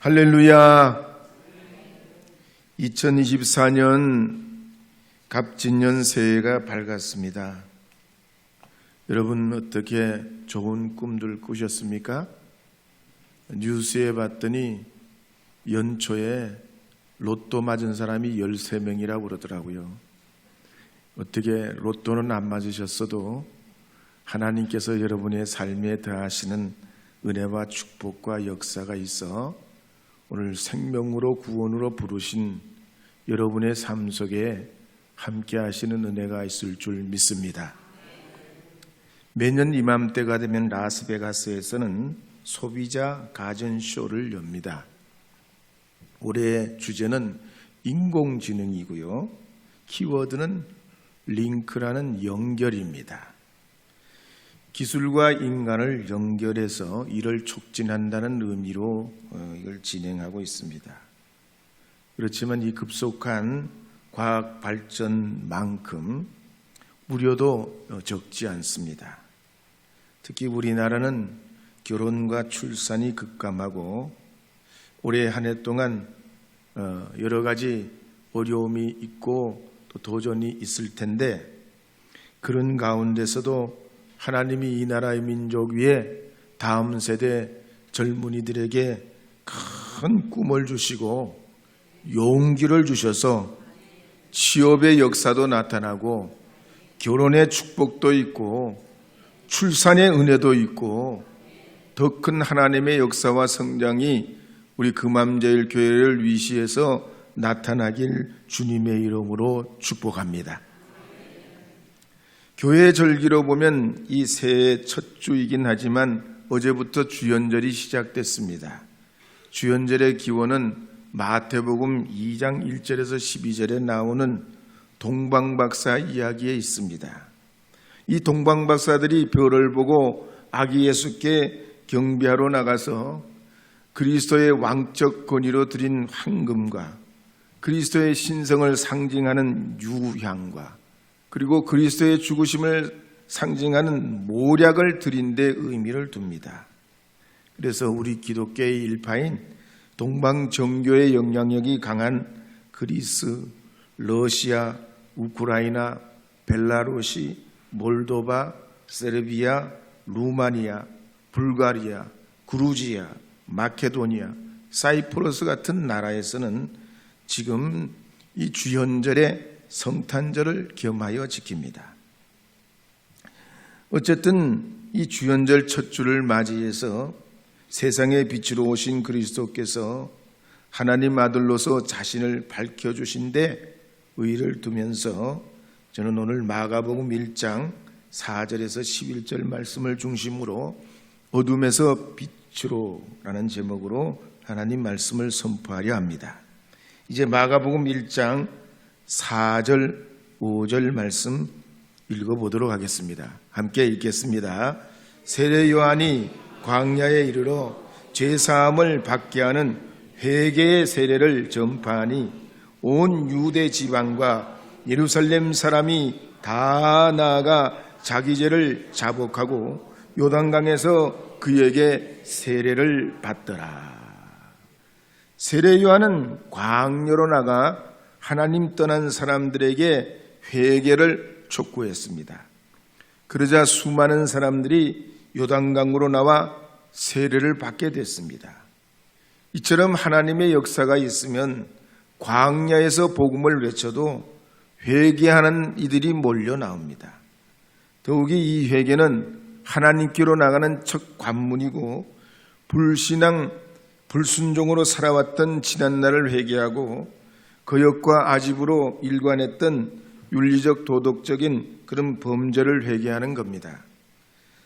할렐루야. 2024년 갑진년 새해가 밝았습니다. 여러분 어떻게 좋은 꿈들 꾸셨습니까? 뉴스에 봤더니 연초에 로또 맞은 사람이 13명이라고 그러더라고요. 어떻게 로또는 안 맞으셨어도 하나님께서 여러분의 삶에 더하시는 은혜와 축복과 역사가 있어 오늘 생명으로 구원으로 부르신 여러분의 삶 속에 함께 하시는 은혜가 있을 줄 믿습니다. 매년 이맘때가 되면 라스베가스에서는 소비자 가전쇼를 엽니다. 올해의 주제는 인공지능이고요. 키워드는 링크라는 연결입니다. 기술과 인간을 연결해서 이를 촉진한다는 의미로 어, 이걸 진행하고 있습니다. 그렇지만 이 급속한 과학 발전만큼 무료도 어, 적지 않습니다. 특히 우리나라는 결혼과 출산이 급감하고 올해 한 해 동안 어, 여러 가지 어려움이 있고 또 도전이 있을 텐데 그런 가운데서도 하나님이 이 나라의 민족 위에 다음 세대 젊은이들에게 큰 꿈을 주시고 용기를 주셔서 취업의 역사도 나타나고 결혼의 축복도 있고 출산의 은혜도 있고 더 큰 하나님의 역사와 성장이 우리 금암제일 교회를 위시해서 나타나길 주님의 이름으로 축복합니다. 교회 절기로 보면 이 새해 첫 주이긴 하지만 어제부터 주연절이 시작됐습니다. 주연절의 기원은 마태복음 2장 1절에서 12절에 나오는 동방박사 이야기에 있습니다. 이 동방박사들이 별을 보고 아기 예수께 경배하러 나가서 그리스도의 왕적 권위로 드린 황금과 그리스도의 신성을 상징하는 유향과 그리고 그리스도의 죽으심을 상징하는 모략을 드린 데 의미를 둡니다. 그래서 우리 기독교의 일파인 동방 정교의 영향력이 강한 그리스, 러시아, 우크라이나, 벨라루시, 몰도바, 세르비아, 루마니아, 불가리아, 그루지아, 마케도니아, 사이프러스 같은 나라에서는 지금 이 주현절에 성탄절을 겸하여 지킵니다. 어쨌든 이 주연절 첫 주를 맞이해서 세상의 빛으로 오신 그리스도께서 하나님 아들로서 자신을 밝혀 주신데 의의를 두면서 저는 오늘 마가복음 1장 4절에서 11절 말씀을 중심으로 어둠에서 빛으로라는 제목으로 하나님 말씀을 선포하려 합니다. 이제 마가복음 1장 4절, 5절 말씀 읽어보도록 하겠습니다. 함께 읽겠습니다. 세례 요한이 광야에 이르러 죄사함을 받게 하는 회개의 세례를 전파하니 온 유대 지방과 예루살렘 사람이 다 나아가 자기 죄를 자복하고 요단강에서 그에게 세례를 받더라. 세례 요한은 광야로 나가 하나님 떠난 사람들에게 회개를 촉구했습니다. 그러자 수많은 사람들이 요단강으로 나와 세례를 받게 됐습니다. 이처럼 하나님의 역사가 있으면 광야에서 복음을 외쳐도 회개하는 이들이 몰려 나옵니다. 더욱이 이 회개는 하나님께로 나가는 첫 관문이고 불신앙, 불순종으로 살아왔던 지난 날을 회개하고 거역과 아집으로 일관했던 윤리적 도덕적인 그런 범죄를 회개하는 겁니다.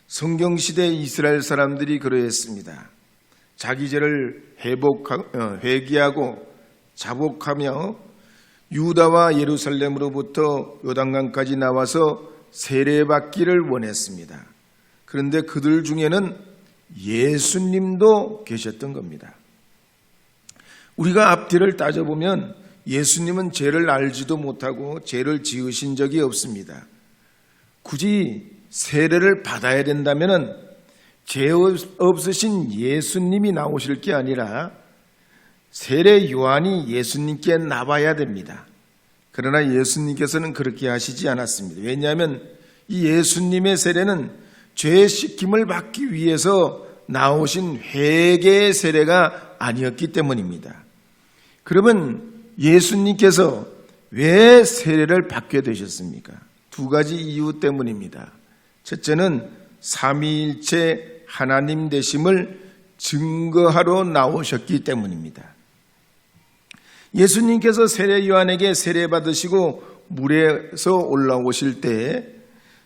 성경 시대 이스라엘 사람들이 그러했습니다. 자기 죄를 회복하, 어, 회개하고 자복하며 유다와 예루살렘으로부터 요단강까지 나와서 세례받기를 원했습니다. 그런데 그들 중에는 예수님도 계셨던 겁니다. 우리가 앞뒤를 따져보면 예수님은 죄를 알지도 못하고 죄를 지으신 적이 없습니다. 굳이 세례를 받아야 된다면 죄 없으신 예수님이 나오실 게 아니라 세례 요한이 예수님께 나와야 됩니다. 그러나 예수님께서는 그렇게 하시지 않았습니다. 왜냐하면 이 예수님의 세례는 죄 씻김을 받기 위해서 나오신 회개의 세례가 아니었기 때문입니다. 그러면 예수님께서 왜 세례를 받게 되셨습니까? 두 가지 이유 때문입니다. 첫째는 삼위일체 하나님 되심을 증거하러 나오셨기 때문입니다. 예수님께서 세례 요한에게 세례 받으시고 물에서 올라오실 때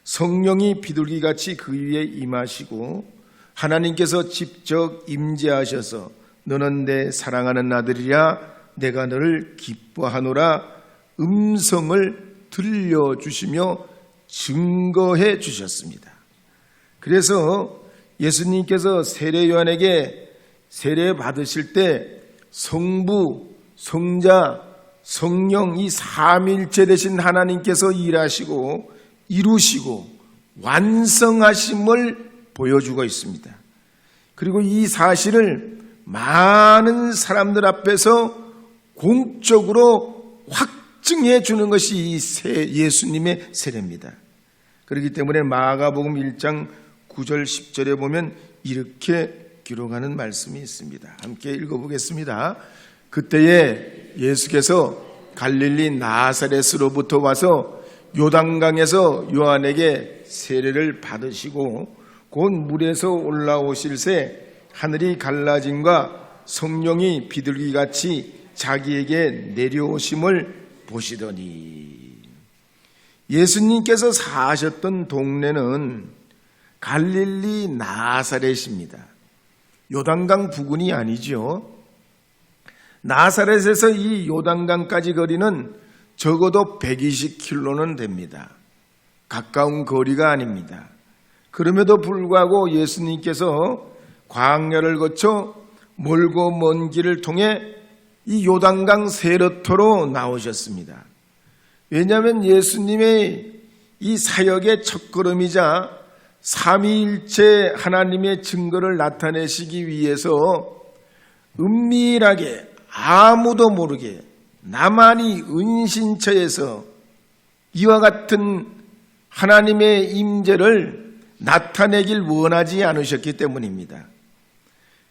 성령이 비둘기 같이 그 위에 임하시고 하나님께서 직접 임재하셔서 너는 내 사랑하는 아들이라 내가 너를 기뻐하노라 음성을 들려주시며 증거해 주셨습니다. 그래서 예수님께서 세례 요한에게 세례 받으실 때 성부, 성자, 성령 이 삼일체 되신 하나님께서 일하시고 이루시고 완성하심을 보여주고 있습니다. 그리고 이 사실을 많은 사람들 앞에서 공적으로 확증해 주는 것이 이 예수님의 세례입니다. 그렇기 때문에 마가복음 1장 9절 10절에 보면 이렇게 기록하는 말씀이 있습니다. 함께 읽어보겠습니다. 그때에 예수께서 갈릴리 나사렛으로부터 와서 요단강에서 요한에게 세례를 받으시고 곧 물에서 올라오실 새 하늘이 갈라짐과 성령이 비둘기같이 자기에게 내려오심을 보시더니 예수님께서 사셨던 동네는 갈릴리 나사렛입니다. 요단강 부근이 아니죠. 나사렛에서 이 요단강까지 거리는 적어도 120km는 됩니다. 가까운 거리가 아닙니다. 그럼에도 불구하고 예수님께서 광야를 거쳐 멀고 먼 길을 통해 이 요단강 세르토로 나오셨습니다. 왜냐하면 예수님의 이 사역의 첫걸음이자 삼위일체 하나님의 증거를 나타내시기 위해서 은밀하게 아무도 모르게 나만이 은신처에서 이와 같은 하나님의 임재를 나타내길 원하지 않으셨기 때문입니다.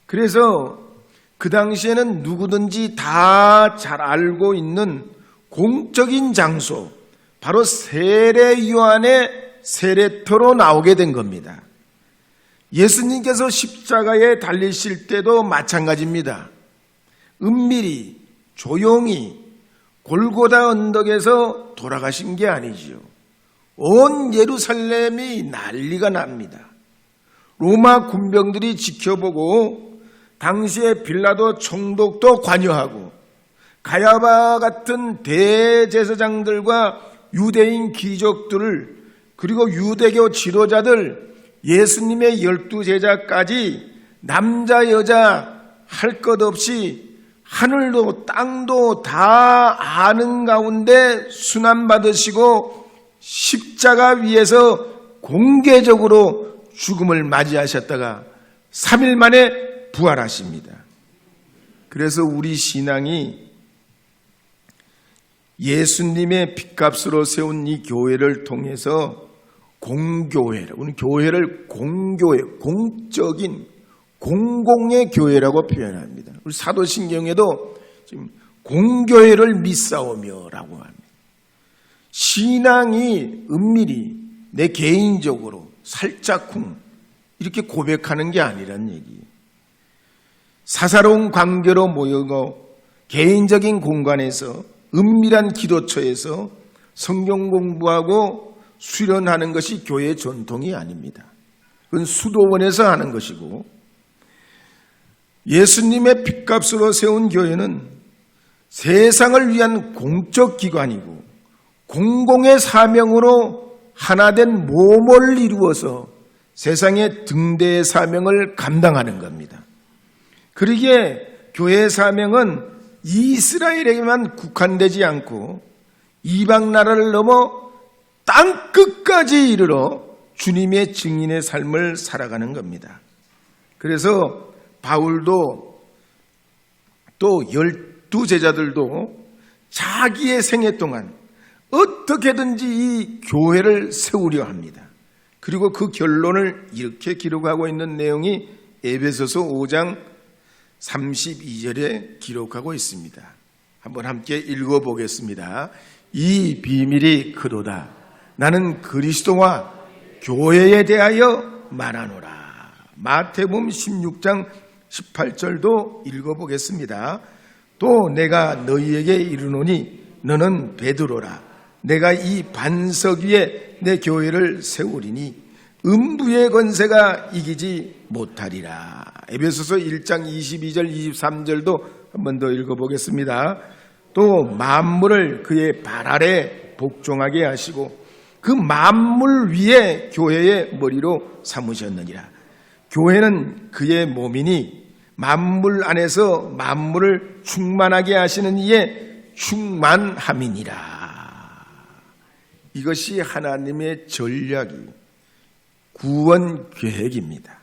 그래서 그 당시에는 누구든지 다 잘 알고 있는 공적인 장소, 바로 세례 요한의 세례터로 나오게 된 겁니다. 예수님께서 십자가에 달리실 때도 마찬가지입니다. 은밀히 조용히 골고다 언덕에서 돌아가신 게 아니지요. 온 예루살렘이 난리가 납니다. 로마 군병들이 지켜보고 당시에 빌라도 총독도 관여하고 가야바 같은 대제사장들과 유대인 귀족들을 그리고 유대교 지도자들 예수님의 열두 제자까지 남자 여자 할 것 없이 하늘도 땅도 다 아는 가운데 순환 받으시고 십자가 위에서 공개적으로 죽음을 맞이하셨다가 3일 만에 부활하십니다. 그래서 우리 신앙이 예수님의 핏값으로 세운 이 교회를 통해서 공교회, 우리 교회를 공교회, 공적인 공공의 교회라고 표현합니다. 우리 사도신경에도 지금 공교회를 믿사오며라고 합니다. 신앙이 은밀히 내 개인적으로 살짝쿵 이렇게 고백하는 게 아니란 얘기. 사사로운 관계로 모여고 개인적인 공간에서 은밀한 기도처에서 성경 공부하고 수련하는 것이 교회 전통이 아닙니다. 그건 수도원에서 하는 것이고 예수님의 핏값으로 세운 교회는 세상을 위한 공적 기관이고 공공의 사명으로 하나된 몸을 이루어서 세상의 등대의 사명을 감당하는 겁니다. 그러기에 교회의 사명은 이스라엘에게만 국한되지 않고 이방 나라를 넘어 땅 끝까지 이르러 주님의 증인의 삶을 살아가는 겁니다. 그래서 바울도 또또 열두 제자들도 자기의 생애 동안 어떻게든지 이 교회를 세우려 합니다. 그리고 그 결론을 이렇게 기록하고 있는 내용이 에베소서 5장 32절에 기록하고 있습니다. 한번 함께 읽어보겠습니다. 이 비밀이 그도다. 나는 그리스도와 교회에 대하여 말하노라. 마태복음 16장 18절도 읽어보겠습니다. 또 내가 너희에게 이르노니 너는 베드로라. 내가 이 반석 위에 내 교회를 세우리니 음부의 권세가 이기지 못하리라. 에베소서 1장 22절 23절도 한 번 더 읽어보겠습니다. 또 만물을 그의 발 아래 복종하게 하시고 그 만물 위에 교회의 머리로 삼으셨느니라. 교회는 그의 몸이니 만물 안에서 만물을 충만하게 하시는 이의 충만함이니라. 이것이 하나님의 전략이 구원 계획입니다.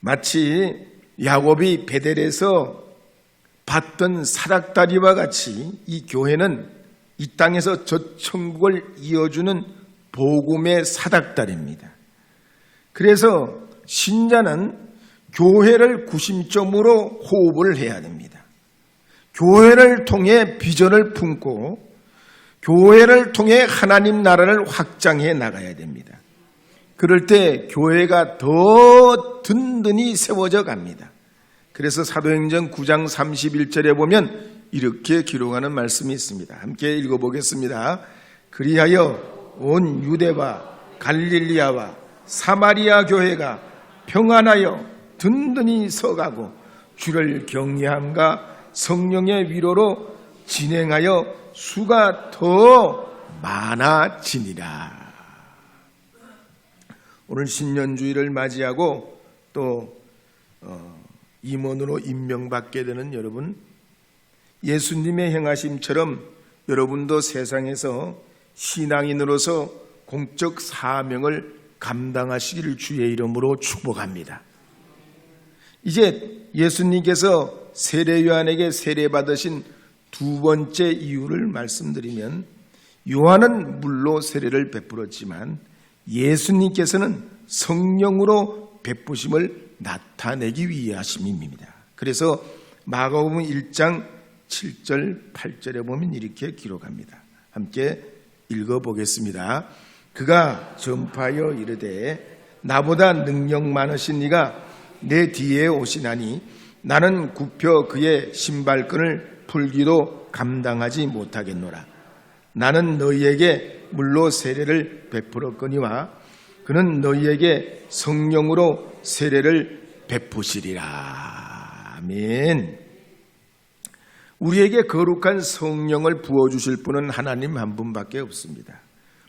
마치 야곱이 베델에서 봤던 사닥다리와 같이 이 교회는 이 땅에서 저 천국을 이어주는 복음의 사닥다리입니다. 그래서 신자는 교회를 구심점으로 호흡을 해야 됩니다. 교회를 통해 비전을 품고 교회를 통해 하나님 나라를 확장해 나가야 됩니다. 그럴 때 교회가 더 든든히 세워져 갑니다. 그래서 사도행전 9장 31절에 보면 이렇게 기록하는 말씀이 있습니다. 함께 읽어보겠습니다. 그리하여 온 유대와 갈릴리아와 사마리아 교회가 평안하여 든든히 서가고 주를 경외함과 성령의 위로로 진행하여 수가 더 많아지니라. 오늘 신년주의를 맞이하고 또 어, 임원으로 임명받게 되는 여러분, 예수님의 행하심처럼 여러분도 세상에서 신앙인으로서 공적 사명을 감당하시기를 주의 이름으로 축복합니다. 이제 예수님께서 세례 요한에게 세례 받으신 두 번째 이유를 말씀드리면 요한은 물로 세례를 베풀었지만 예수님께서는 성령으로 베푸심을 나타내기 위하심입니다. 그래서 마가복음 1장 7절 8절에 보면 이렇게 기록합니다. 함께 읽어 보겠습니다. 그가 전파하여 이르되 나보다 능력 많으신 이가 내 뒤에 오시나니 나는 굽혀 그의 신발끈을 풀기도 감당하지 못하겠노라. 나는 너희에게 물로 세례를 베풀었거니와 그는 너희에게 성령으로 세례를 베푸시리라. 아멘. 우리에게 거룩한 성령을 부어주실 분은 하나님 한 분밖에 없습니다.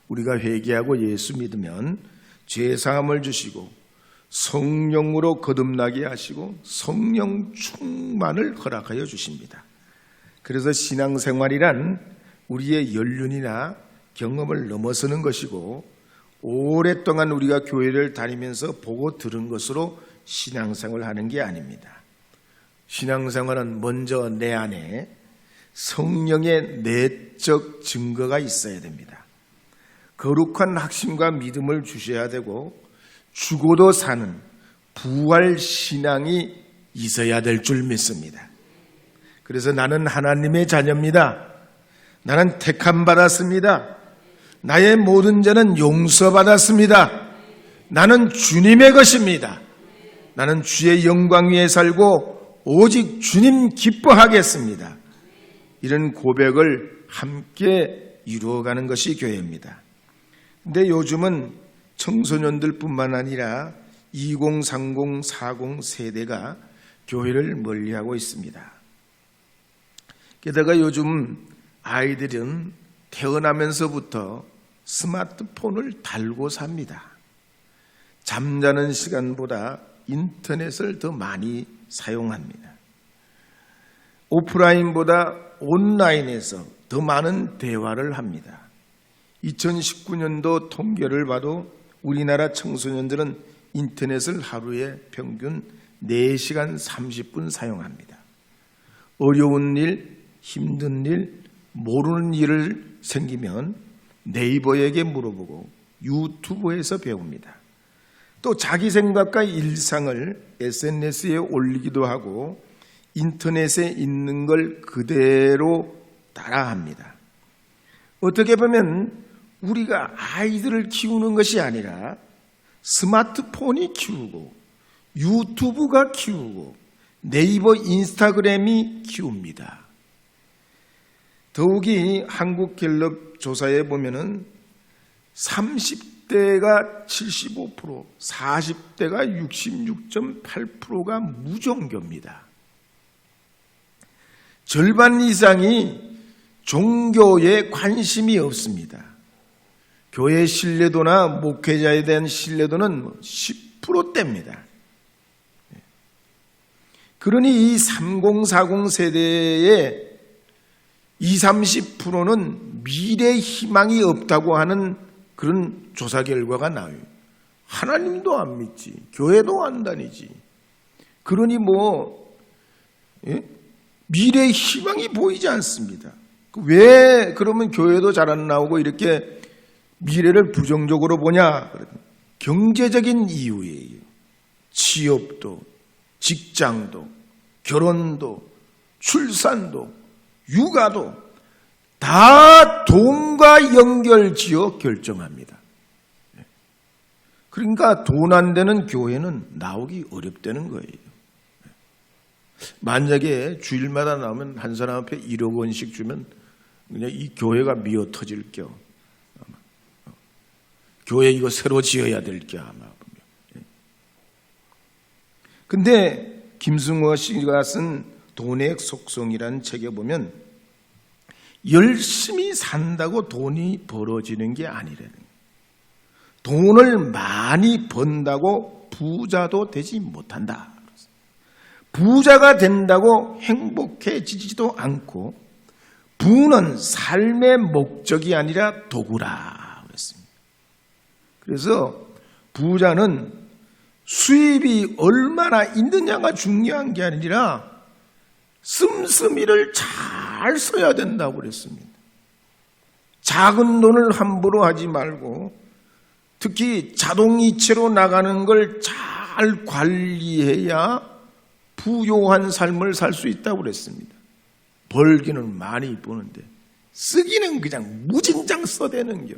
우리가 회개하고 예수 믿으면 죄사함을 주시고 성령으로 거듭나게 하시고 성령 충만을 허락하여 주십니다. 그래서 신앙생활이란 우리의 연륜이나 경험을 넘어서는 것이고 오랫동안 우리가 교회를 다니면서 보고 들은 것으로 신앙생활을 하는 게 아닙니다. 신앙생활은 먼저 내 안에 성령의 내적 증거가 있어야 됩니다. 거룩한 확신과 믿음을 주셔야 되고 죽어도 사는 부활 신앙이 있어야 될 줄 믿습니다. 그래서 나는 하나님의 자녀입니다. 나는 택함 받았습니다. 나의 모든 죄는 용서받았습니다. 나는 주님의 것입니다. 나는 주의 영광 위에 살고 오직 주님 기뻐하겠습니다. 이런 고백을 함께 이루어가는 것이 교회입니다. 근데 요즘은 청소년들 뿐만 아니라 20, 30, 40 세대가 교회를 멀리하고 있습니다. 게다가 요즘 아이들은 태어나면서부터 스마트폰을 달고 삽니다. 잠자는 시간보다 인터넷을 더 많이 사용합니다. 오프라인보다 온라인에서 더 많은 대화를 합니다. 2019년도 통계를 봐도 우리나라 청소년들은 인터넷을 하루에 평균 4시간 30분 사용합니다. 어려운 일, 힘든 일, 모르는 일을 생기면 네이버에게 물어보고 유튜브에서 배웁니다. 또 자기 생각과 일상을 SNS에 올리기도 하고 인터넷에 있는 걸 그대로 따라합니다. 어떻게 보면 우리가 아이들을 키우는 것이 아니라 스마트폰이 키우고 유튜브가 키우고 네이버 인스타그램이 키웁니다. 더욱이 한국 갤럽 조사에 보면은 30대가 75%, 40대가 66.8%가 무종교입니다. 절반 이상이 종교에 관심이 없습니다. 교회 신뢰도나 목회자에 대한 신뢰도는 10%대입니다. 그러니 이 3040 세대의 20, 30%는 미래 희망이 없다고 하는 그런 조사 결과가 나와요. 하나님도 안 믿지, 교회도 안 다니지. 그러니 뭐 예? 미래 희망이 보이지 않습니다. 왜 그러면 교회도 잘 안 나오고 이렇게 미래를 부정적으로 보냐? 경제적인 이유예요. 취업도, 직장도, 결혼도, 출산도, 육아도 다 돈과 연결지어 결정합니다. 그러니까 돈 안 되는 교회는 나오기 어렵다는 거예요. 만약에 주일마다 나오면 한 사람 앞에 1억 원씩 주면 그냥 이 교회가 미어 터질 겨. 교회 이거 새로 지어야 될 게 아마. 근데 김승호 씨가 쓴 돈의 속성이라는 책에 보면 열심히 산다고 돈이 벌어지는 게 아니라는 거예요. 돈을 많이 번다고 부자도 되지 못한다. 부자가 된다고 행복해지지도 않고 부는 삶의 목적이 아니라 도구라. 그래서 부자는 수입이 얼마나 있느냐가 중요한 게 아니라 씀씀이를 잘 써야 된다고 그랬습니다. 작은 돈을 함부로 하지 말고 특히 자동이체로 나가는 걸 잘 관리해야 부요한 삶을 살 수 있다고 그랬습니다. 벌기는 많이 버는데 쓰기는 그냥 무진장 써대는 겨.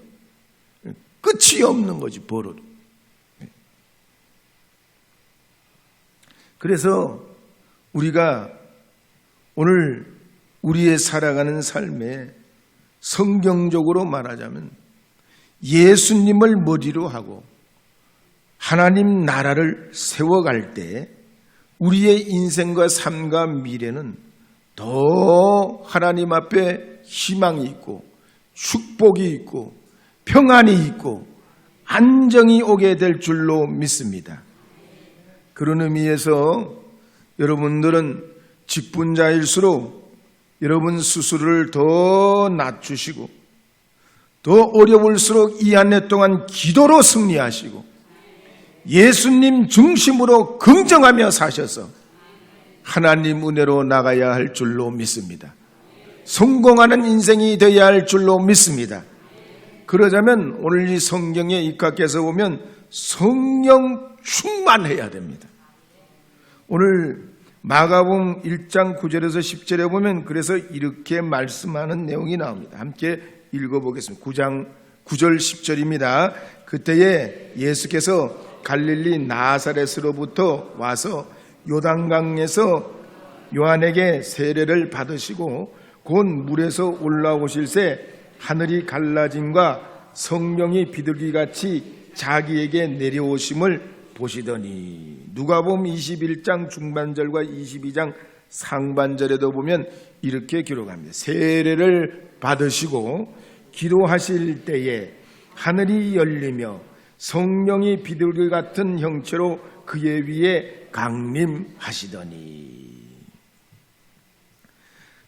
끝이 없는 거지, 벌어도. 그래서 우리가 오늘 우리의 살아가는 삶에 성경적으로 말하자면 예수님을 머리로 하고 하나님 나라를 세워갈 때 우리의 인생과 삶과 미래는 더 하나님 앞에 희망이 있고 축복이 있고 평안이 있고 안정이 오게 될 줄로 믿습니다. 그런 의미에서 여러분들은 직분자일수록 여러분 스스로를 더 낮추시고 더 어려울수록 이 한 해 동안 기도로 승리하시고 예수님 중심으로 긍정하며 사셔서 하나님 은혜로 나가야 할 줄로 믿습니다. 성공하는 인생이 되어야 할 줄로 믿습니다. 그러자면 오늘 이 성경에 입각해서 보면 성령 충만해야 됩니다. 오늘 마가복음 1장 9절에서 10절에 보면 그래서 이렇게 말씀하는 내용이 나옵니다. 함께 읽어보겠습니다. 9장 9절 10절입니다. 그때에 예수께서 갈릴리 나사렛으로부터 와서 요단강에서 요한에게 세례를 받으시고 곧 물에서 올라오실새 하늘이 갈라짐과 성령이 비둘기같이 자기에게 내려오심을 보시더니 누가복음 21장 중반절과 22장 상반절에도 보면 이렇게 기록합니다. 세례를 받으시고 기도하실 때에 하늘이 열리며 성령이 비둘기 같은 형체로 그의 위에 강림하시더니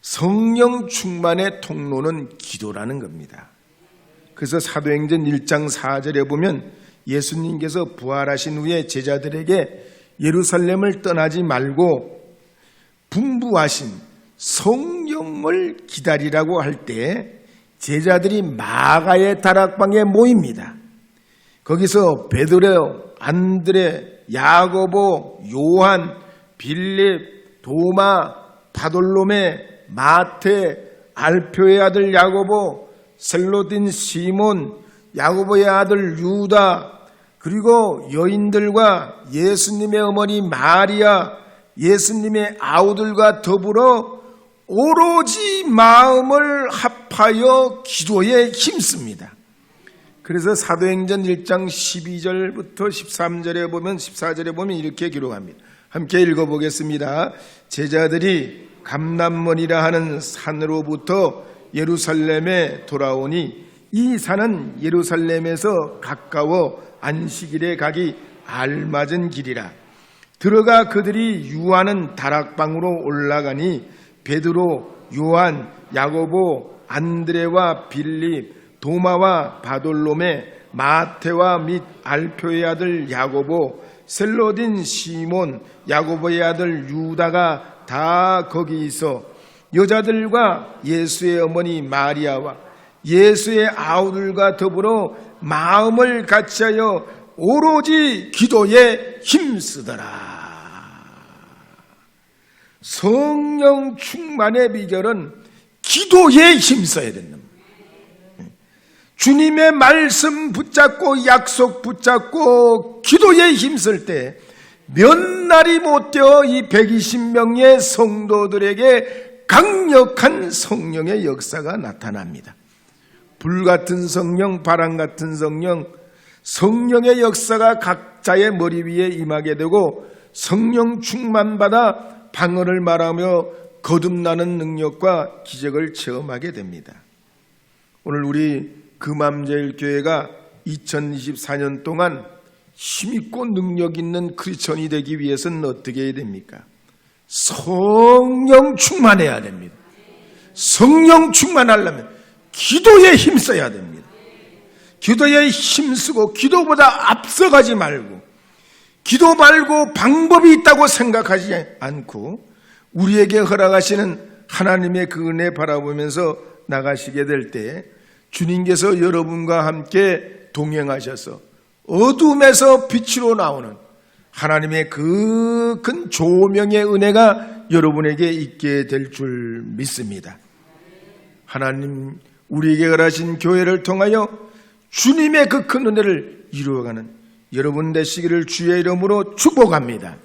성령 충만의 통로는 기도라는 겁니다. 그래서 사도행전 1장 4절에 보면 예수님께서 부활하신 후에 제자들에게 예루살렘을 떠나지 말고 분부하신 성령을 기다리라고 할 때 제자들이 마가의 다락방에 모입니다. 거기서 베드레, 안드레, 야고보, 요한, 빌립, 도마, 바돌로메, 마테, 알표의 아들 야고보, 셀로딘 시몬, 야고보의 아들 유다, 그리고 여인들과 예수님의 어머니 마리아, 예수님의 아우들과 더불어 오로지 마음을 합하여 기도에 힘씁니다. 그래서 사도행전 1장 12절부터 13절에 보면 14절에 보면 이렇게 기록합니다. 함께 읽어보겠습니다. 제자들이 감남원이라 하는 산으로부터 예루살렘에 돌아오니 이 산은 예루살렘에서 가까워 안식일에 가기 알맞은 길이라. 들어가 그들이 유하는 다락방으로 올라가니 베드로, 요한, 야고보, 안드레와 빌립, 도마와 바돌롬의 마테와 및 알표의 아들 야고보, 셀로딘 시몬, 야고보의 아들 유다가 다 거기 있어 여자들과 예수의 어머니 마리아와 예수의 아우들과 더불어 마음을 같이하여 오로지 기도에 힘쓰더라. 성령 충만의 비결은 기도에 힘써야 된다. 주님의 말씀 붙잡고 약속 붙잡고 기도에 힘쓸 때 몇 날이 못 되어 이 120명의 성도들에게 강력한 성령의 역사가 나타납니다. 불 같은 성령, 바람 같은 성령, 성령의 역사가 각자의 머리 위에 임하게 되고 성령 충만받아 방언을 말하며 거듭나는 능력과 기적을 체험하게 됩니다. 오늘 우리 금암제일교회가 2024년 동안 힘있고 능력 있는 크리스천이 되기 위해서는 어떻게 해야 됩니까? 성령 충만해야 됩니다. 성령 충만하려면 기도에 힘써야 됩니다. 기도에 힘쓰고 기도보다 앞서가지 말고 기도 말고 방법이 있다고 생각하지 않고 우리에게 허락하시는 하나님의 그 은혜 바라보면서 나가시게 될 때 주님께서 여러분과 함께 동행하셔서 어둠에서 빛으로 나오는 하나님의 그 큰 조명의 은혜가 여러분에게 있게 될 줄 믿습니다. 하나님 우리에게 허락하신 교회를 통하여 주님의 그 큰 은혜를 이루어가는 여러분 되시기를 주의 이름으로 축복합니다.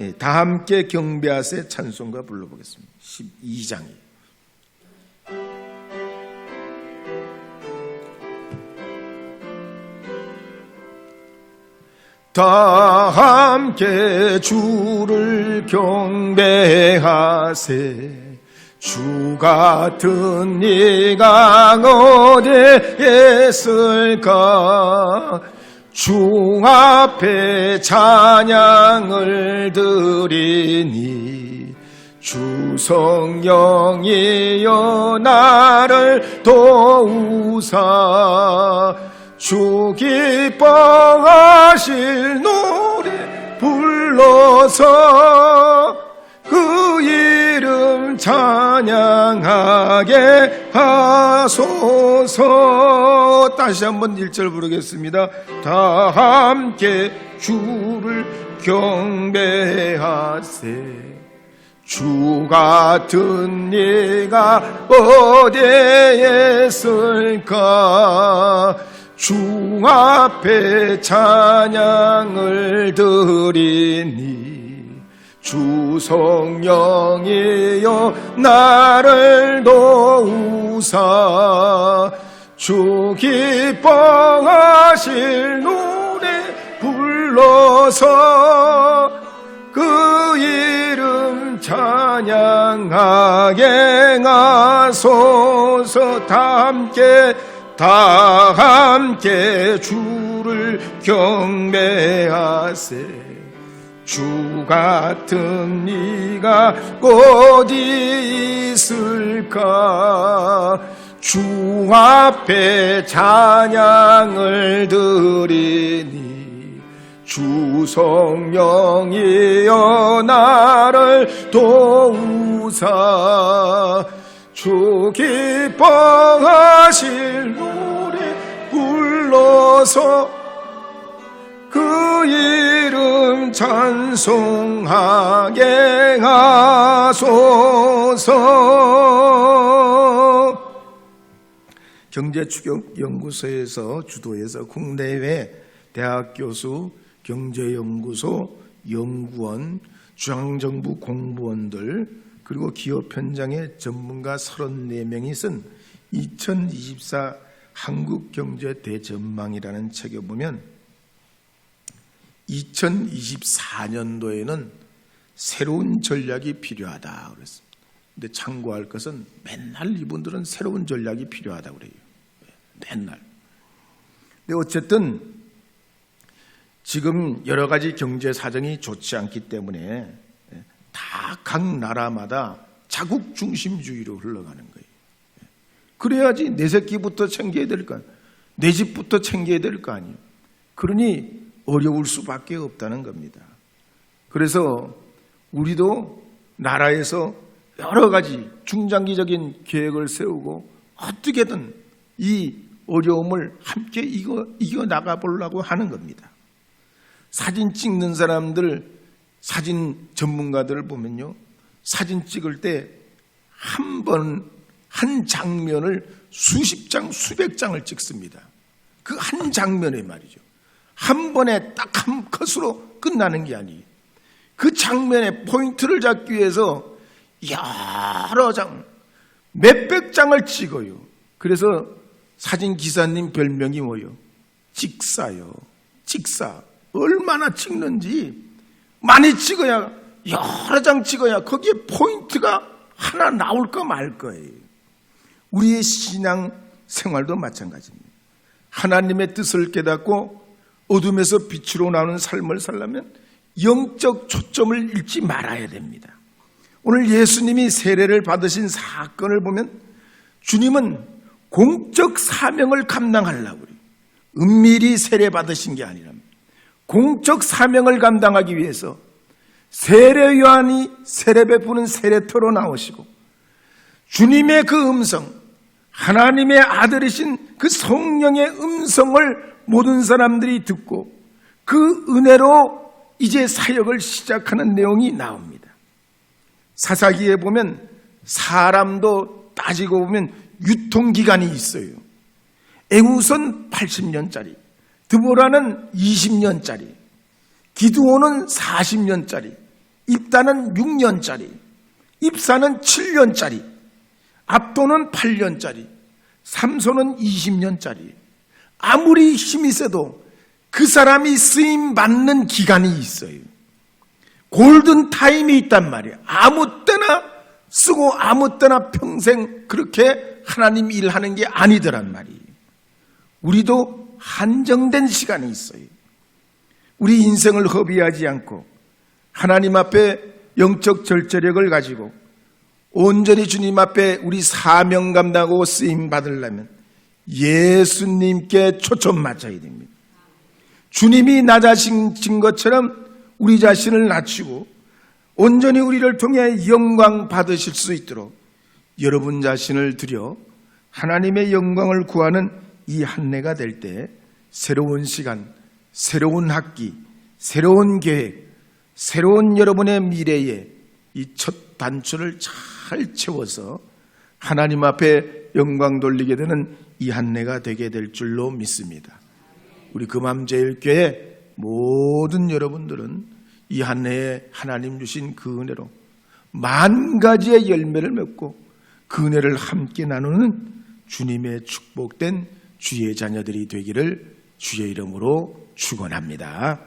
예, 다 함께 경배하세 찬송가 불러보겠습니다. 12장이에요. 다 함께 주를 경배하세 주 같은 네가 어디에 있을까? 주 앞에 찬양을 드리니 주 성령이여 나를 도우사 주 기뻐하실 노래 불러서 그 이름 찬양하게 하소서. 다시 한번 1절 부르겠습니다. 다 함께 주를 경배하세. 주 같은 네가 어디에 있을까? 주 앞에 찬양을 드리니 주 성령이여 나를 도우사. 주 기뻐하실 노래 불러서 그 이름 찬양하게 하소서 다 함께 다 함께 주를 경배하세 주 같은 네가 어디 있을까? 주 앞에 찬양을 드리니 주 성령이여 나를 도우사. 주 기뻐하실 노래 불러서 그 이름 찬송하게 하소서. 경제추격연구소에서 주도해서 국내외 대학 교수, 경제연구소, 연구원, 중앙정부 공무원들 그리고 기업 현장의 전문가 34명이 쓴 2024 한국경제 대전망이라는 책에 보면 2024년도에는 새로운 전략이 필요하다 그랬습니다. 근데 참고할 것은 맨날 이분들은 새로운 전략이 필요하다고 그래요. 맨날. 근데 어쨌든 지금 여러 가지 경제 사정이 좋지 않기 때문에 다 각 나라마다 자국 중심주의로 흘러가는 거예요. 그래야지 내 새끼부터 챙겨야 될 거 아니에요. 내 집부터 챙겨야 될 거 아니에요. 그러니 어려울 수밖에 없다는 겁니다. 그래서 우리도 나라에서 여러 가지 중장기적인 계획을 세우고 어떻게든 이 어려움을 함께 이겨, 이겨 나가 보려고 하는 겁니다. 사진 찍는 사람들, 사진 전문가들을 보면요. 사진 찍을 때 한 번, 한 장면을 수십 장, 수백 장을 찍습니다. 그 한 장면에 말이죠. 한 번에 딱 한 컷으로 끝나는 게 아니에요. 그 장면의 포인트를 잡기 위해서 여러 장, 몇백 장을 찍어요. 그래서 사진 기사님 별명이 뭐요? 찍사요. 찍사. 얼마나 찍는지 많이 찍어야 여러 장 찍어야 거기에 포인트가 하나 나올까 말 거예요. 우리의 신앙 생활도 마찬가지입니다. 하나님의 뜻을 깨닫고 어둠에서 빛으로 나오는 삶을 살려면 영적 초점을 잃지 말아야 됩니다. 오늘 예수님이 세례를 받으신 사건을 보면 주님은 공적 사명을 감당하려고. 은밀히 세례 받으신 게 아니라 공적 사명을 감당하기 위해서 세례 요한이 세례 베푸는 세례터로 나오시고 주님의 그 음성, 하나님의 아들이신 그 성령의 음성을 모든 사람들이 듣고 그 은혜로 이제 사역을 시작하는 내용이 나옵니다. 사사기에 보면 사람도 따지고 보면 유통기간이 있어요. 애우선 80년짜리, 드보라는 20년짜리, 기두오는 40년짜리, 입다는 6년짜리, 입사는 7년짜리, 압도는 8년짜리, 삼손은 20년짜리. 아무리 힘이 세도 그 사람이 쓰임 받는 기간이 있어요. 골든 타임이 있단 말이에요. 아무 때나 쓰고 아무 때나 평생 그렇게 하나님 일하는 게 아니더란 말이에요. 우리도 한정된 시간이 있어요. 우리 인생을 허비하지 않고 하나님 앞에 영적 절제력을 가지고 온전히 주님 앞에 우리 사명 감당하고 쓰임 받으려면 예수님께 초점 맞춰야 됩니다. 주님이 낮아진 것처럼 우리 자신을 낮추고 온전히 우리를 통해 영광 받으실 수 있도록 여러분 자신을 들여 하나님의 영광을 구하는 이한 해가 될 때 새로운 시간, 새로운 학기, 새로운 계획, 새로운 여러분의 미래에 이 첫 단추를 잘 채워서 하나님 앞에 영광 돌리게 되는 이한 해가 되게 될 줄로 믿습니다. 우리 금암제일교회 모든 여러분들은 이한 해에 하나님 주신 그 은혜로 만 가지의 열매를 맺고 그 은혜를 함께 나누는 주님의 축복된 주의 자녀들이 되기를 주의 이름으로 축원합니다.